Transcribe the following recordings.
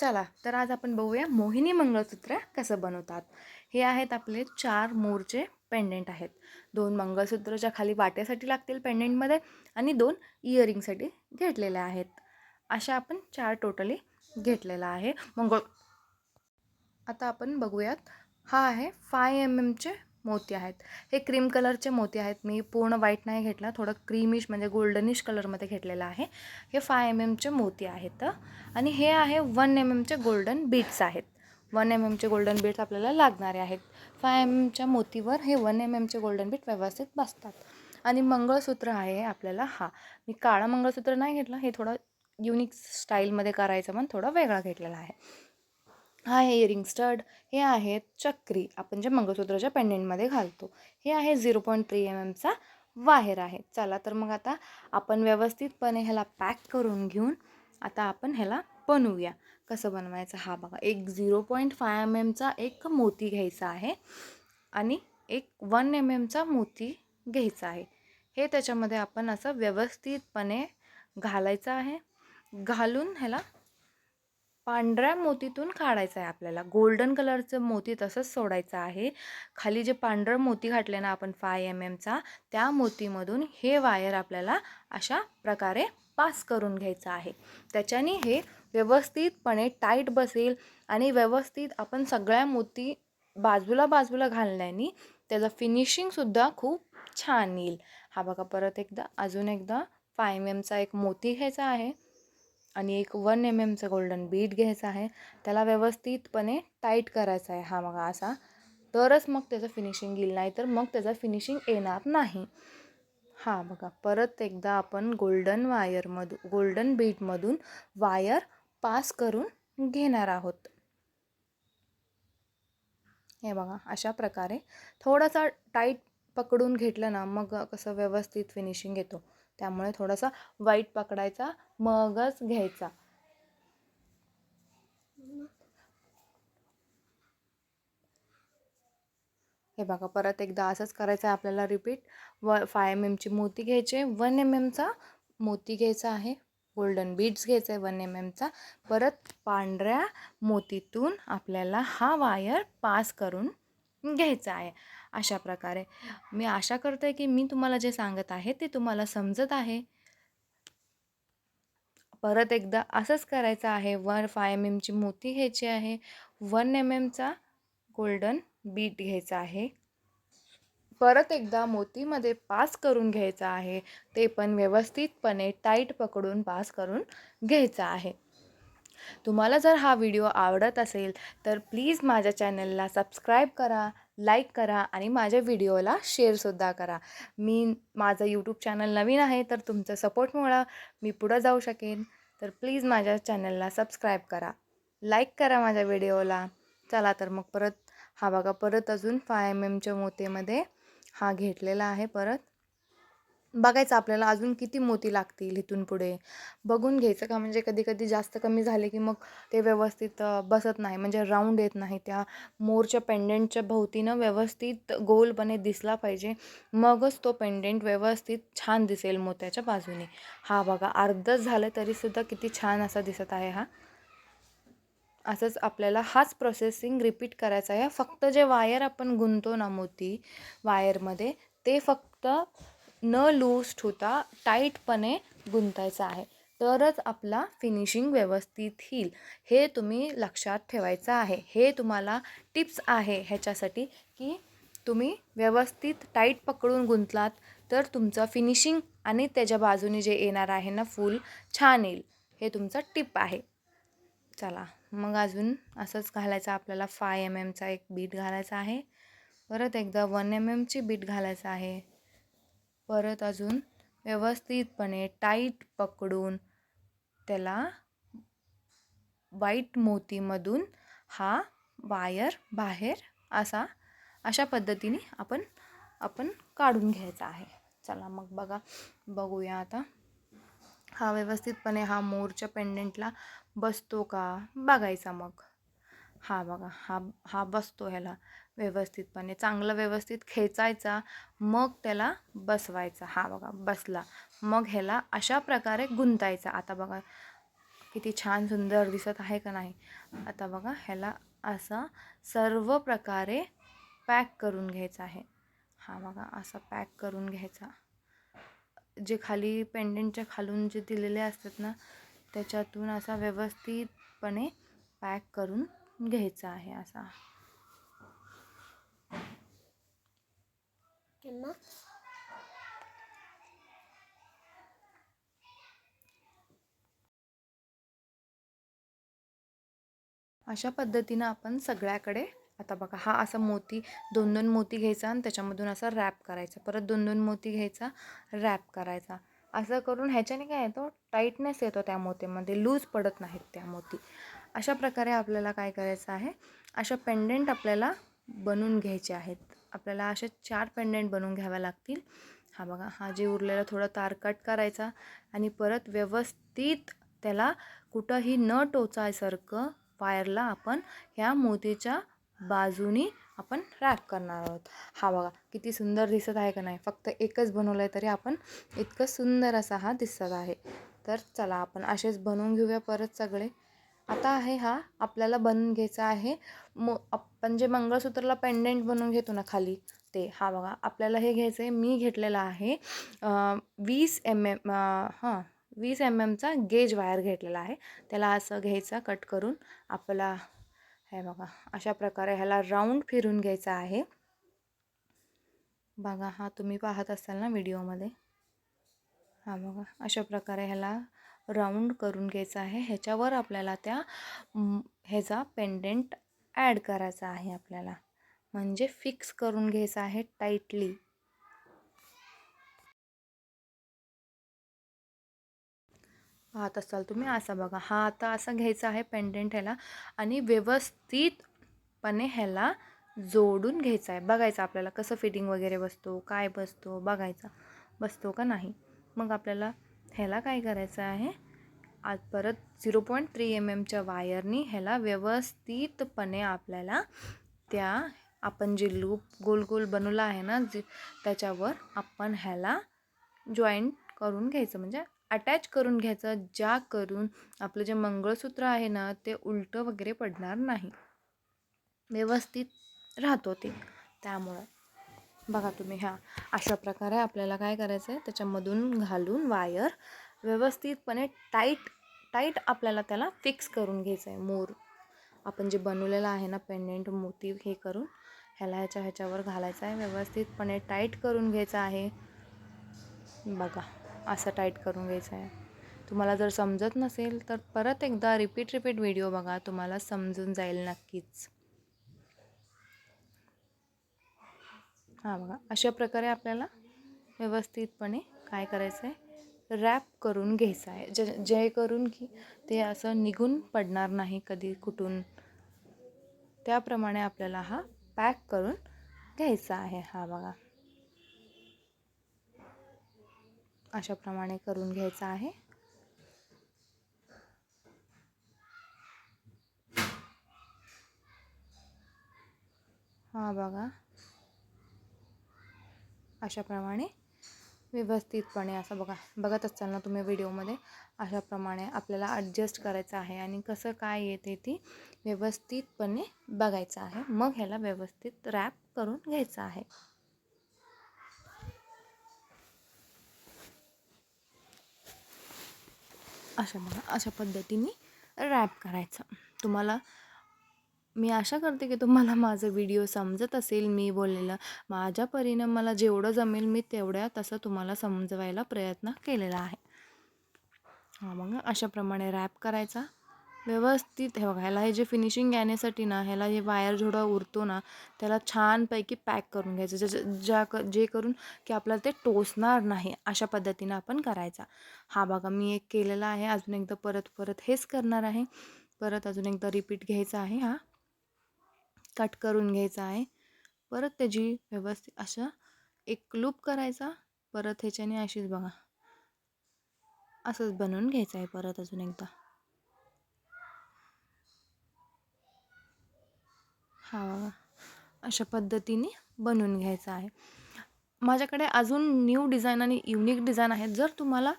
चला तर आज आपण बघूया मोहिनी मंगळसूत्र कसं बनवतात. हे आहेत आपले चार मोरचे पेंडेंट आहेत. दोन मंगळसूत्रच्या खाली वाट्यासाठी लागतील पेंडेंटमध्ये आणि दोन इयरिंगसाठी घेतलेल्या आहेत. अशा आपण चार टोटली घेतलेला आहे. मंगळ आता आपण बघूयात. हा आहे फाय एम एमचे मोती आहेत. हे क्रीम कलरचे मोती आहेत. मी पूर्ण व्हाईट नाही घेतला. थोडं क्रीमिश म्हणजे गोल्डनिश कलरमध्ये घेतलेलं आहे. हे फाय एम एमचे मोती आहेत. आणि हे आहे वन एम एमचे गोल्डन बीट्स आहेत. वन एम एमचे गोल्डन बीट्स आपल्याला लागणारे आहेत. फाय एम एमच्या मोतीवर हे वन एम एमचे गोल्डन बीट व्यवस्थित बसतात. आणि मंगळसूत्र आहे आपल्याला हा. मी काळा मंगळसूत्र नाही घेतला. हे थोडं युनिक स्टाईलमध्ये करायचं पण थोडा वेगळा घेतलेला आहे. हा हे इयरिंग स्टड हे आहेत चक्री. आपण जे मंगळसूत्राच्या पेंडेंटमध्ये घालतो. हे आहे झिरो पॉईंट थ्री एम एमचा वाहेर आहे. चला तर मग आता आपण व्यवस्थितपणे ह्याला पॅक करून घेऊन आता आपण ह्याला बनवूया. कसं बनवायचं? हा बघा एक झिरो पॉईंट फाय एम एमचा एक मोती घ्यायचा आहे आणि एक वन एम एमचा मोती घ्यायचा आहे. हे त्याच्यामध्ये आपण असं व्यवस्थितपणे घालायचं आहे. घालून ह्याला पांढऱ्या मोतीतून काढायचं आहे आपल्याला. गोल्डन कलरचं मोती तसंच सोडायचं आहे. खाली जे पांढरं मोती घातले ना आपण फाय एम एमचा त्या मोतीमधून हे वायर आपल्याला अशा प्रकारे पास करून घ्यायचं आहे. त्याच्याने हे व्यवस्थितपणे टाईट बसेल आणि व्यवस्थित आपण सगळ्या मोती बाजूला बाजूला घालण्याने त्याचं फिनिशिंगसुद्धा खूप छान येईल. हा बघा परत एकदा अजून एकदा फाय एम एमचा एक मोती घ्यायचा आहे. आणि एक वन एम एमचं गोल्डन बीट घ्यायचं आहे. त्याला व्यवस्थितपणे टाईट करायचा आहे हा बघा असा. तरच मग त्याचं फिनिशिंग येईल नाही तर मग त्याचं फिनिशिंग येणार नाही. हा बघा परत एकदा आपण गोल्डन वायरमधून गोल्डन बीटमधून वायर पास करून घेणार आहोत. हे बघा अशा प्रकारे थोडासा टाईट पकडून घेतलं ना मग कसं व्यवस्थित फिनिशिंग येतो. त्यामुळे थोडासा वाईट पकडायचा मगच घ्यायचा. हे बघा परत एकदा असंच करायचं आहे आपल्याला रिपीट व फाय एम एमची मोती घ्यायचे वन एम एमचा मोती घ्यायचा आहे. गोल्डन बीड्स घ्यायचा आहे वन एम एमचा परत पांढऱ्या मोतीतून आपल्याला हा वायर पास करून घ्यायचा आहे. अशा प्रकारे. मी आशा करते की मी तुम्हाला जे सांगत आहे ते तुम्हाला समजत आहे. परत एकदा असंच करायचं आहे. वन फाय एम एमची मोती घ्यायची आहे. वन एम एमचा गोल्डन बीट घ्यायचा आहे. परत एकदा मोतीमध्ये पास करून घ्यायचा आहे. ते पण व्यवस्थितपणे टाईट पकडून पास करून घ्यायचा आहे. तुम्हाला जर हा व्हिडिओ आवडत असेल तर प्लीज माझ्या चॅनलला सबस्क्राईब करा. लाईक करा आणि माझ्या व्हिडिओला शेअरसुद्धा करा. मी माझं यूट्यूब चॅनल नवीन आहे तर तुमचं सपोर्टमुळं मी पुढं जाऊ शकेन. तर प्लीज माझ्या चॅनलला सबस्क्राईब करा. लाईक करा माझ्या व्हिडिओला. चला तर मग परत हा बघा परत अजून फाय एम एमच्या मोतेमध्ये हा घेतलेला आहे परत. बघायचं आपल्याला अजून किती मोती लागतील इथून पुढे. बघून घ्यायचं का? म्हणजे कधी कधी जास्त कमी झाले की मग ते व्यवस्थित बसत नाही. म्हणजे राऊंड येत नाही. त्या मोरच्या पेंडेंटच्या भोवतीनं व्यवस्थित गोलपणे दिसला पाहिजे. मगच तो पेंडेंट व्यवस्थित छान दिसेल मोत्याच्या बाजूने. हा बघा अर्धच झालं तरीसुद्धा किती छान असा दिसत आहे हा. असंच आपल्याला हाच प्रोसेसिंग रिपीट करायचा आहे. फक्त जे वायर आपण गुंतो ना मोती वायरमध्ये ते फक्त न लूज होता टाईटपणे गुंतायचं आहे. तरच आपला फिनिशिंग व्यवस्थित येईल हे तुम्ही लक्षात ठेवायचं आहे. हे तुम्हाला टिप्स आहे ह्याच्यासाठी की तुम्ही व्यवस्थित टाईट पकडून गुंतलात तर तुमचं फिनिशिंग आणि त्याच्या बाजूने जे येणार आहे ना फूल छान येईल. हे तुमचं टिप आहे. चला मग अजून असंच घालायचं. आपल्याला फाय एम एमचा एक बीट घालायचा आहे. परत एकदा वन एम एमची बीट घालायचं आहे. परत अजून व्यवस्थितपणे टाईट पकडून त्याला वाईट मोतीमधून हा वायर बाहेर असा अशा पद्धतीने आपण आपण काढून घ्यायचा आहे. चला मग बघा बघूया आता. हा व्यवस्थितपणे हा मोरच्या पेंडेंटला बसतो का? बघायचा मग. हा बघा हा हा बसतो ह्याला. व्यवस्थितपणे चांगलं व्यवस्थित खेचायचा मग त्याला बसवायचा. हा बघा बसला. मग ह्याला अशा प्रकारे गुंतायचा. आता बघा किती छान सुंदर दिसत आहे का नाही? आता बघा ह्याला असा सर्व प्रकारे पॅक करून घ्यायचा आहे. हा बघा असा पॅक करून घ्यायचा. जे खाली पेंडेंटच्या खालून जे दिलेले असतात ना त्याच्यातून असा व्यवस्थितपणे पॅक करून घ्यायचा आहे असा. Emma. अशा पद्धतीनं आपण सगळ्याकडे आता बघा हा असा मोती दोन दोन मोती घ्यायचा आणि त्याच्यामधून असा रॅप करायचा. परत दोन दोन मोती घ्यायचा रॅप करायचा. असं करून ह्याच्याने काय येतो? टाईटनेस येतो त्या मोतीमध्ये. लूज पडत नाहीत त्या मोती. अशा प्रकारे आपल्याला काय करायचं आहे? अशा पेंडंट आपल्याला बनवून घ्यायचे आहेत. आपल्याला असे चार पेंडेंट बनवून घ्याव्या लागतील. हा बघा हा जे उरलेला थोडा तार कट करायचा आणि परत व्यवस्थित त्याला कुठंही न टोचायसारखं वायरला आपण ह्या मोतीच्या बाजूनी आपण रॅप करणार आहोत. हा बघा किती सुंदर दिसत आहे का नाही? फक्त एकच बनवलं आहे तरी आपण इतकं सुंदर असा हा दिसत आहे. तर चला आपण असेच बनवून घेऊया परत सगळे. आता आहे हा आपल्याला बनवून घ्यायचा आहे. मो आपण जे मंगळसूत्राला पेंडेंट बनवून घेतो ना खाली ते हा बघा आपल्याला हे घ्यायचं आहे मी घेतलेलं आहे. वीस एम एम हां वीस एम एमचा गेज वायर घेतलेला आहे. त्याला असं घ्यायचा कट करून आपला हे बघा अशा प्रकारे ह्याला राऊंड फिरून घ्यायचा आहे. बघा हा तुम्ही पाहत असाल ना व्हिडिओमध्ये. हा बघा अशा प्रकारे ह्याला राऊंड करून घ्यायचा आहे. ह्याच्यावर आपल्याला त्या ह्याचा पेंडेंट ॲड करायचा आहे आपल्याला. म्हणजे फिक्स करून घ्यायचा आहे टाईटली पाहत असाल तुम्ही? असा बघा. हा आता असा घ्यायचा आहे पेंडेंट ह्याला आणि व्यवस्थितपणे ह्याला जोडून घ्यायचा आहे. बघायचं आपल्याला कसं फिटिंग वगैरे बसतो काय बसतो बघायचा. बसतो का नाही? मग आपल्याला ह्याला काय करायचं आहे? आज परत झिरो पॉईंट थ्री एम एमच्या वायरनी ह्याला व्यवस्थितपणे आपल्याला त्या आपण जे लूप गोल गोल बनवला आहे ना जे त्याच्यावर आपण ह्याला जॉईंट करून घ्यायचं. म्हणजे अटॅच करून घ्यायचं ज्या करून आपलं जे मंगळसूत्र आहे ना ते उलटं वगैरे पडणार नाही. व्यवस्थित राहतो ते. त्यामुळं बघा तुम्ही ह्या अशा प्रकारे आपल्याला काय करायचं आहे त्याच्यामधून घालून वायर व्यवस्थितपणे टाईट टाईट आपल्याला त्याला फिक्स करून घ्यायचं आहे मोर आपण जे बनवलेलं आहे ना पेंडेंट मोती हे करून ह्याला ह्याच्या ह्याच्यावर घालायचं आहे व्यवस्थितपणे टाईट करून घ्यायचं आहे. बघा असं टाईट करून घ्यायचं आहे तुम्हाला जर समजत नसेल तर परत एकदा रिपीट रिपीट व्हिडिओ बघा. तुम्हाला समजून जाईल नक्कीच. हां बघा अशा प्रकारे आपल्याला व्यवस्थितपणे काय करायचं आहे रॅप करून घ्यायचं आहे जे जे करून की ते असं निघून पडणार नाही कधी कुठून. त्याप्रमाणे आपल्याला हा पॅक करून घ्यायचा आहे. हा बघा. अशाप्रमाणे करून घ्यायचा आहे. हा बघा. अशाप्रमाणे व्यवस्थितपणे असं बघा बघत असाल ना तुम्ही व्हिडिओमध्ये अशाप्रमाणे आपल्याला ॲडजस्ट करायचं आहे आणि कसं काय येते ती व्यवस्थितपणे बघायचं आहे. मग ह्याला व्यवस्थित रॅप करून घ्यायचं आहे. अशा बघा अशा पद्धतीने रॅप करायचं. तुम्हाला मी आशा करते की तुम्हाला माझं व्हिडिओ समजत असेल मी बोललेलं. माझ्या परीनं मला जेवढं जमेल मी तेवढ्या तसं तुम्हाला समजवायला प्रयत्न केलेला आहे. हां मग अशाप्रमाणे रॅप करायचा. व्यवस्थित हे बघा ह्याला हे जे फिनिशिंग येण्यासाठी ना ह्याला हे वायर जेवढा उरतो ना त्याला छानपैकी पॅक करून घ्यायचं. ज्या ज्या क जे करून की आपल्याला ते टोचणार नाही अशा पद्धतीनं आपण करायचा. हा बघा मी एक केलेला आहे. अजून एकदा परत परत हेच करणार आहे. परत अजून एकदा रिपीट घ्यायचा आहे हा. कट करून घ्यायचा आहे. परत त्याची व्यवस्थित अशा एक लूप करायचा. परत ह्याच्याने अशीच बघा. असंच बनवून घ्यायचं आहे परत अजून एकदा. हा बघा. अशा पद्धतीने बनवून घ्यायचं आहे. माझ्याकडे अजून न्यू डिझाईन आणि युनिक डिझाईन आहेत. जर तुम्हाला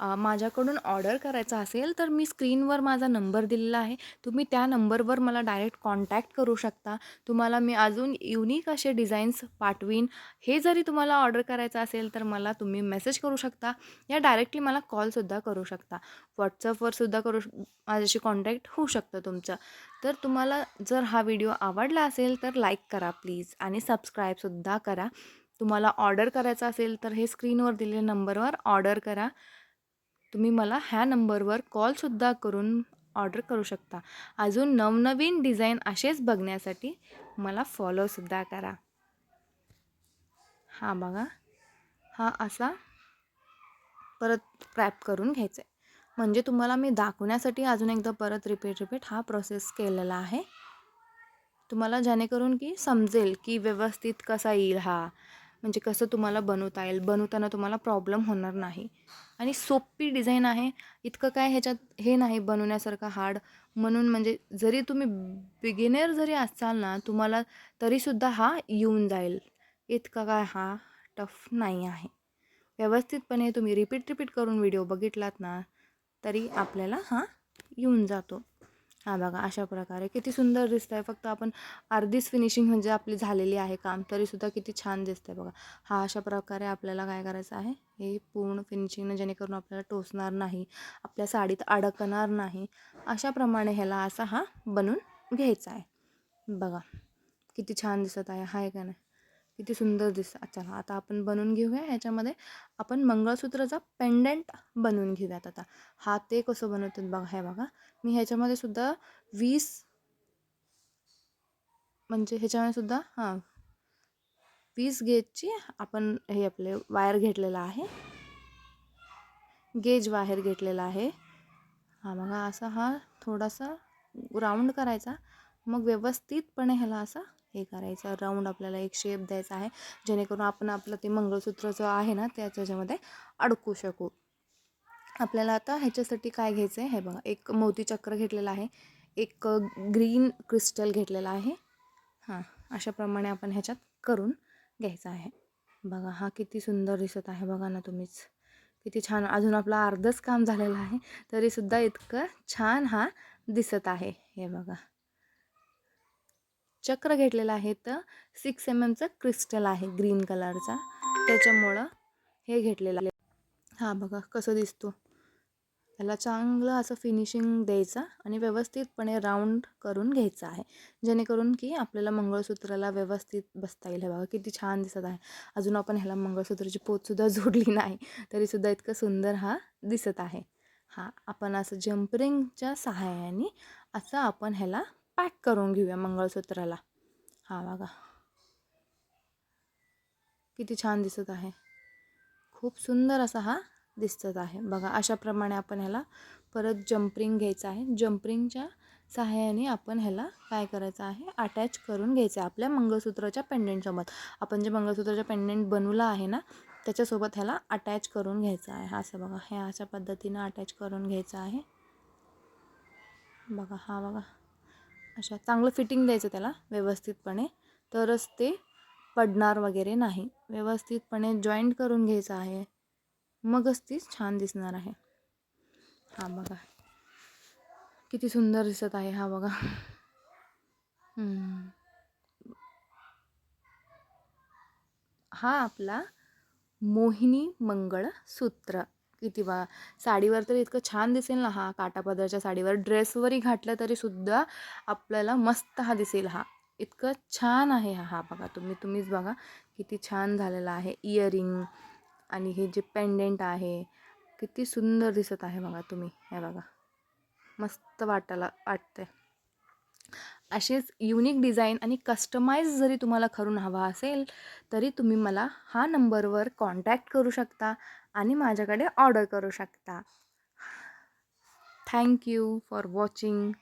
माझ्याकडून ऑर्डर करायचा असेल तर मी स्क्रीनवर माझा नंबर दिलेला आहे. तुम्ही त्या नंबरवर मला डायरेक्ट कॉन्टॅक्ट करू शकता. तुम्हाला मी अजून युनिक असे डिझाईन्स पाठवीन. हे जरी तुम्हाला ऑर्डर करायचं असेल तर मला तुम्ही मेसेज करू शकता. या डायरेक्टली मला कॉलसुद्धा करू शकता. व्हॉट्सअपवर सुद्धा करू श- माझ्याशी कॉन्टॅक्ट होऊ शकतं तुमचं. तर तुम्हाला जर हा व्हिडिओ आवडला असेल तर लाईक करा प्लीज आणि सबस्क्राईबसुद्धा करा. तुम्हाला ऑर्डर करायचं असेल तर हे स्क्रीनवर दिलेल्या नंबरवर ऑर्डर करा. तुम्ही मला ह्या नंबरवर कॉलसुद्धा करून ऑर्डर करू शकता. अजून नवनवीन डिझाईन असेच बघण्यासाठी मला फॉलोसुद्धा करा. हा बघा. हा असा परत क्रॅप करून घ्यायचा आहे म्हणजे तुम्हाला मी दाखवण्यासाठी अजून एकदा परत रिपीट रिपीट हा प्रोसेस केलेला आहे. तुम्हाला जेणेकरून की समजेल की व्यवस्थित कसा येईल हा. म्हणजे कसं तुम्हाला बनवता येईल. बनवताना तुम्हाला प्रॉब्लेम होणार नाही. आणि सोपी डिझाईन आहे. इतकं काय ह्याच्यात हे नाही बनवण्यासारखं हार्ड. म्हणून म्हणजे जरी तुम्ही बिगिनर जरी असाल ना तुम्हाला तरीसुद्धा हा येऊन जाईल. इतका काय हा टफ नाही आहे. व्यवस्थितपणे तुम्ही रिपीट रिपीट करून व्हिडिओ बघितलात ना तरी आपल्याला हा येऊन जातो. हा बघा अशा प्रकारे. किती सुंदर दिसत आहे फक्त आपण अर्धीच फिनिशिंग म्हणजे आपली झालेली आहे काम तरीसुद्धा किती छान दिसतंय बघा. हा अशा प्रकारे आपल्याला काय करायचं आहे? हे पूर्ण फिनिशिंगनं जेणेकरून आपल्याला टोचणार नाही आपल्या साडीत अडकणार नाही अशाप्रमाणे ह्याला असा हा बनवून घ्यायचा आहे. बघा किती छान दिसत आहे. हाय का नाही? किती सुंदर दिसतं. चला आता आपण बनवून घेऊया. ह्याच्यामध्ये आपण मंगळसूत्राचा पेंडंट बनवून घेऊयात आता. हा ते कसं बनवतात बघा हे बघा. मी ह्याच्यामध्ये सुद्धा वीस म्हणजे ह्याच्यामध्ये सुद्धा हां वीस गेजची आपण हे आपले वायर घेतलेला आहे. गेज वायर घेतलेला आहे. हा बघा असा हा थोडासा राऊंड करायचा. मग व्यवस्थितपणे ह्याला असा हे करायचं. राऊंड आपल्याला एक शेप द्यायचा आहे. जेणेकरून आपण आपलं ते मंगळसूत्र जो आहे ना त्याच्यामध्ये अडकू शकू. आपल्याला आता ह्याच्यासाठी काय घ्यायचं आहे हे बघा एक मोतीचक्र घेतलेलं आहे. एक ग्रीन क्रिस्टल घेतलेला आहे. हां अशाप्रमाणे आपण ह्याच्यात करून घ्यायचा आहे. बघा हा किती सुंदर दिसत आहे. बघा ना तुम्हीच. किती छान. अजून आपलं अर्धच काम झालेलं आहे. तरीसुद्धा इतकं छान हा दिसत आहे. हे बघा. चक्र घेतलेलं आहे तर सिक्स एम एमचं क्रिस्टल आहे ग्रीन कलरचा त्याच्यामुळं हे घेतलेलं आहे. हा बघा कसं दिसतो. त्याला चांगलं असं फिनिशिंग द्यायचं आणि व्यवस्थितपणे राऊंड करून घ्यायचं आहे. जेणेकरून की आपल्याला मंगळसूत्राला व्यवस्थित बसता येईल. हे बघा किती छान दिसत आहे. अजून आपण ह्याला मंगळसूत्राची पोतसुद्धा जोडली नाही. तरीसुद्धा इतकं सुंदर हा दिसत आहे. हा आपण असं जम्परिंगच्या सहाय्याने असं आपण ह्याला पॅक करून घेऊया मंगळसूत्राला. हा बघा. किती छान दिसत आहे. खूप सुंदर असा हा दिसत आहे. बघा अशाप्रमाणे आपण ह्याला परत जम्परिंग घ्यायचं आहे. जम्परिंगच्या सहाय्याने आपण ह्याला काय करायचं आहे? अटॅच करून घ्यायचं आहे आपल्या मंगळसूत्राच्या पेंडेंटसोबत आपण जे मंगळसूत्राच्या पेंडेंट बनवलं आहे ना त्याच्यासोबत ह्याला अटॅच करून घ्यायचं आहे. असं बघा हे अशा पद्धतीनं अटॅच करून घ्यायचं आहे. बघा हा बघा. अशा चांगलं फिटिंग द्यायचं त्याला व्यवस्थितपणे. तरच ते पडणार वगैरे नाही. व्यवस्थितपणे जॉईंट करून घ्यायचं आहे. मगच ती छान दिसणार आहे. हा बघा. किती सुंदर दिसत आहे हा बघा. हा आपला मोहिनी मंगळ सूत्र. किती बा साडीवर तर इतकं छान दिसेल ना हा काटापदराच्या साडीवर. ड्रेसवरही घातलं तरी सुद्धा आपल्याला मस्त हा दिसेल हा. इतकं छान आहे हा हा बघा तुम्ही तुम्हीच बघा किती छान झालेला आहे इयरिंग आणि हे जे पेंडेंट आहे किती सुंदर दिसत आहे बघा तुम्ही हे बघा. मस्त वाटायला वाटते असेच युनिक डिझाईन आणि कस्टमाइज जरी तुम्हाला करून हवा असेल तरी तुम्ही मला हा नंबरवर कॉन्टॅक्ट करू शकता. आणि माझ्याकडे ऑर्डर करू शकता. Thank you for watching.